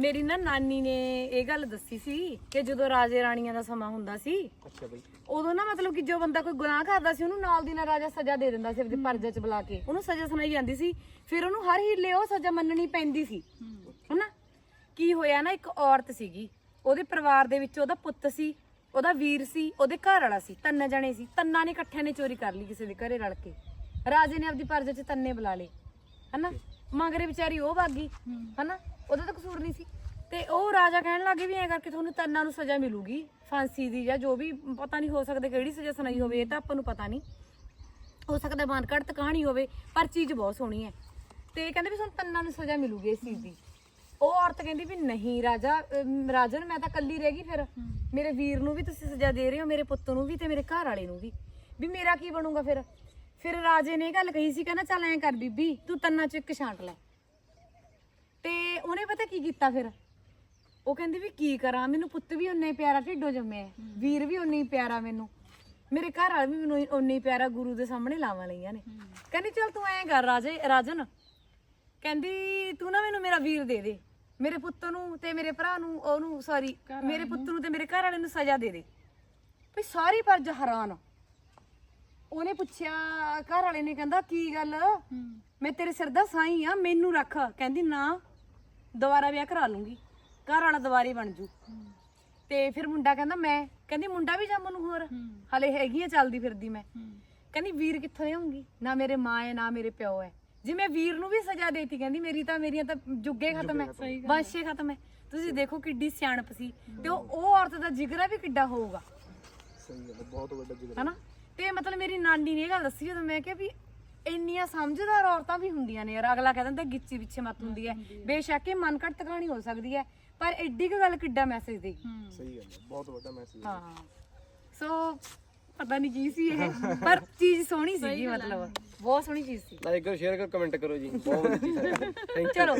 ਮੇਰੀ ਨਾ ਨਾਨੀ ਨੇ ਇਹ ਗੱਲ ਦੱਸੀ ਸੀ ਕਿ ਜਦੋਂ ਰਾਜੇ ਰਾਣੀਆਂ ਦਾ ਸਮਾਂ ਹੁੰਦਾ ਸੀ ਅੱਛਾ ਬਈ। ਉਦੋਂ ਨਾ ਮਤਲਬ ਕਿ ਜੋ ਬੰਦਾ ਕੋਈ ਗੁਨਾਹ ਕਰਦਾ ਸੀ ਉਹਨੂੰ ਨਾਲ ਦੀ ਨਾਲ ਰਾਜਾ ਸਜ਼ਾ ਦੇ ਦਿੰਦਾ ਸੀ ਆਪਣੀ ਪਰਜਾ 'ਚ ਬੁਲਾ ਕੇ। ਉਹਨੂੰ ਸਜ਼ਾ ਸੁਣਾਈ ਜਾਂਦੀ ਸੀ। ਫਿਰ ਉਹਨੂੰ ਹਰ ਹੀਲੇ ਉਹ ਸਜ਼ਾ ਮੰਨਣੀ ਪੈਂਦੀ ਸੀ। ਹਨਾ? ਕੀ ਹੋਇਆ ਨਾ ਇੱਕ ਔਰਤ ਸੀਗੀ। ਉਹਦੇ ਪਰਿਵਾਰ ਦੇ ਵਿੱਚ ਉਹਦਾ ਪੁੱਤ ਸੀ ਉਹਦਾ ਵੀਰ ਸੀ ਉਹਦੇ ਘਰ ਵਾਲਾ ਸੀ ਤਿੰਨ ਜਣੇ ਸੀ। ਤੰਨਾਂ ਨੇ ਇਕੱਠਿਆਂ ਨੇ ਚੋਰੀ ਕਰ ਲਈ ਕਿਸੇ ਦੇ ਘਰੇ ਰਲ ਕੇ। ਰਾਜੇ ਨੇ ਆਪਦੀ ਪਰਜਾ 'ਚ ਤੰਨੇ ਬੁਲਾ ਲਏ। ਹਨਾ? ਮਗਰੇ ਵਿਚਾਰੀ ਉਹ ਭਾਗੀ ਹਨਾ? ਉਹਦਾ ਤਾਂ ਕਸੂਰ ਨਹੀਂ ਸੀ। ਤੇ ਉਹ ਰਾਜਾ ਕਹਿਣ ਲੱਗੇ ਵੀ ਐ ਕਰਕੇ ਤੁਹਾਨੂੰ ਤੰਨਾਂ ਨੂੰ ਸਜ਼ਾ ਮਿਲੂਗੀ ਫਾਂਸੀ ਦੀ ਜਾਂ ਜੋ ਵੀ ਪਤਾ ਨਹੀਂ ਹੋ ਸਕਦਾ ਕਿਹੜੀ ਸਜ਼ਾ ਸੁਣਾਈ ਹੋਵੇ ਇਹ ਤਾਂ ਆਪਾਂ ਨੂੰ ਪਤਾ ਨਹੀਂ। ਹੋ ਸਕਦਾ ਮਾਨਕੜਤ ਕਹਾਣੀ ਹੋਵੇ ਪਰ ਚੀਜ਼ ਬਹੁਤ ਸੋਹਣੀ ਹੈ ਤੇ ਕਹਿੰਦੇ ਵੀ ਤੁਹਾਨੂੰ ਤੰਨਾਂ ਨੂੰ ਸਜ਼ਾ ਮਿਲੂਗੀ ਇਸ ਚੀਜ਼ ਦੀ। ਉਹ ਔਰਤ ਕਹਿੰਦੀ ਵੀ ਨਹੀਂ ਰਾਜਾ ਅਮ, ਰਾਜਨ ਮੈਂ ਤਾਂ ਕੱਲੀ ਰਹਿ ਗਈ ਫਿਰ। ਮੇਰੇ ਵੀਰ ਨੂੰ ਵੀ ਤੁਸੀਂ ਸਜ਼ਾ ਦੇ ਰਹੇ ਹੋ ਮੇਰੇ ਪੁੱਤ ਨੂੰ ਵੀ ਤੇ ਮੇਰੇ ਘਰ ਵਾਲੇ ਨੂੰ ਵੀ। ਵੀ ਮੇਰਾ ਕੀ ਬਣੂਗਾ ਫਿਰ? ਫਿਰ ਰਾਜੇ ਨੇ ਇਹ ਗੱਲ ਕਹੀ ਸੀ ਕਹਿੰਦਾ ਚੱਲ ਐਂ ਕਰ ਬੀਬੀ ਤੂੰ ਤੰਨਾਂ ਚ ਇੱਕ ਛਾਂਟ ਲੈ। ਤੇ ਉਹਨੇ ਪਤਾ ਕੀ ਕੀਤਾ ਫਿਰ? ਉਹ ਕਹਿੰਦੀ ਵੀ ਕੀ ਕਰਾਂ? ਮੈਨੂੰ ਪੁੱਤ ਵੀ ਉਨਾ ਹੀ ਪਿਆਰਾ ਢਿੱਡੋਂ ਜੰਮਿਆ ਹੈ, ਵੀਰ ਵੀ ਉਨਾ ਹੀ ਪਿਆਰਾ ਮੈਨੂੰ। ਮੇਰੇ ਘਰ ਵਾਲਾ ਵੀ ਮੈਨੂੰ ਉਨਾ ਹੀ ਪਿਆਰਾ ਗੁਰੂ ਦੇ ਸਾਹਮਣੇ ਲਾਵਾਂ ਲਈਆਂ ਨੇ। ਕਹਿੰਦੀ ਚੱਲ ਤੂੰ ਐਂ ਕਰ ਰਾਜੇ ਰਾਜਨ। ਕਹਿੰਦੀ ਤੂੰ ਨਾ ਮੈਨੂੰ ਮੇਰਾ ਵੀਰ ਦੇ ਦੇ। ਮੇਰੇ ਪੁੱਤ ਨੂੰ ਤੇ ਮੇਰੇ ਭਰਾ ਨੂੰ ਉਹਨੂੰ ਸੌਰੀ ਮੇਰੇ ਪੁੱਤ ਨੂੰ। ਤੇ ਮੇਰੇ ਘਰ ਵਾਲੇ ਨੂੰ ਸਜ਼ਾ ਦੇ ਦੇ। ਵੀ ਸਾਰੀ ਪਰਜ ਹੈਰਾਨ। ਉਹਨੇ ਪੁੱਛਿਆ ਘਰ ਵਾਲੇ ਨੇ ਕਹਿੰਦਾ ਕੀ ਗੱਲ? ਮੈਂ ਤੇਰੇ ਸਿਰ ਦਾ ਸਾਈ ਆ ਮੈਨੂੰ ਰੱਖ। ਕਹਿੰਦੀ ਨਾ ਦੁਬਾਰਾ ਵਿਆਹ ਕਰਾ ਲੂੰਗੀ। ਘਰ ਵਾਲਾ ਦੁਬਾਰੇ ਬਣ ਜੂ। ਤੇ ਫਿਰ ਮੁੰਡਾ ਕਹਿੰਦਾ ਮੈਂ ਕਹਿੰਦੀ ਮੁੰਡਾ ਵੀ ਜੰਮ ਨੂੰ ਹੋਰ? ਹਲੇ ਹੈਗੀ ਆ ਚੱਲਦੀ ਫਿਰਦੀ ਮੈਂ। ਕਹਿੰਦੀ ਵੀਰ ਕਿੱਥੋਂ ਲਿਆਉਂਗੀ ਨਾ ਮੇਰੇ ਮਾਂ ਹੈ ਨਾ ਮੇਰੇ ਪਿਓ ਹੈ ਜੇ ਮੈਂ ਵੀਰ ਨੂੰ ਵੀ ਸਜ਼ਾ ਦੇਤੀ ਕਹਿੰਦੀ ਮੇਰੀ ਤਾਂ ਮੇਰੀਆਂ ਤਾਂ ਜੁੱਗੇ ਖਤਮ ਹੈ ਵੰਸ਼ੇ ਖਤਮ ਹੈ ਤੁਸੀਂ ਦੇਖੋ ਕਿੱਡੀ ਸਿਆਣਪ ਸੀ। ਤੇ ਉਹ ਉਹ ਔਰਤ ਦਾ ਜਿਗਰਾ ਵੀ ਕਿੱਡਾ ਹੋਊਗਾ। ਸਹੀ ਗੱਲ ਹੈ, ਬਹੁਤ ਵੱਡਾ ਜਿਗਰ। ਹਨਾ? ਤੇ ਮਤਲਬ ਮੇਰੀ ਨਾਨੀ ਨੇ ਇਹ ਗੱਲ ਦੱਸੀ ਜਦੋਂ ਮੈਂ ਕਿਹਾ ਵੀ ਇੰਨੀਆਂ ਸਮਝਦਾਰ ਔਰਤਾਂ ਵੀ ਹੁੰਦੀਆਂ ਨੇ ਯਾਰ। ਅਗਲਾ ਕਹਿ ਦਿੰਦਾ ਗਿੱਚੀ ਪਿੱਛੇ ਮਤ ਹੁੰਦੀ ਹੈ ਬੇਸ਼ੱਕ ਇਹ ਮਨ ਘੜਤ ਕਹਾਣੀ ਹੋ ਸਕਦੀ ਹੈ ਪਰ ਐਡੀ ਕੁ ਗੱਲ ਕਿੱਡਾ ਮੈਸੇਜ ਦੇਗੀ ਸਹੀ ਗੱਲ ਹੈ, ਬਹੁਤ ਵੱਡਾ ਮੈਸੇਜ ਹਾਂ। ਸੋ ਪਤਾ ਨਹੀਂ ਕੀ ਸੀ ਇਹ ਪਰ ਚੀਜ਼ ਸੋਹਣੀ ਸੀਗੀ ਮਤਲਬ ਬਹੁਤ ਸੋਹਣੀ ਚੀਜ਼ ਸੀ। ਲਾਈਕ ਕਰੋ ਸ਼ੇਅਰ ਕਰੋ ਕਮੈਂਟ ਕਰੋ ਜੀ। ਬਹੁਤ ਵਧੀਆ ਚੀਜ਼ ਹੈ। ਥੈਂਕ ਚਲੋ।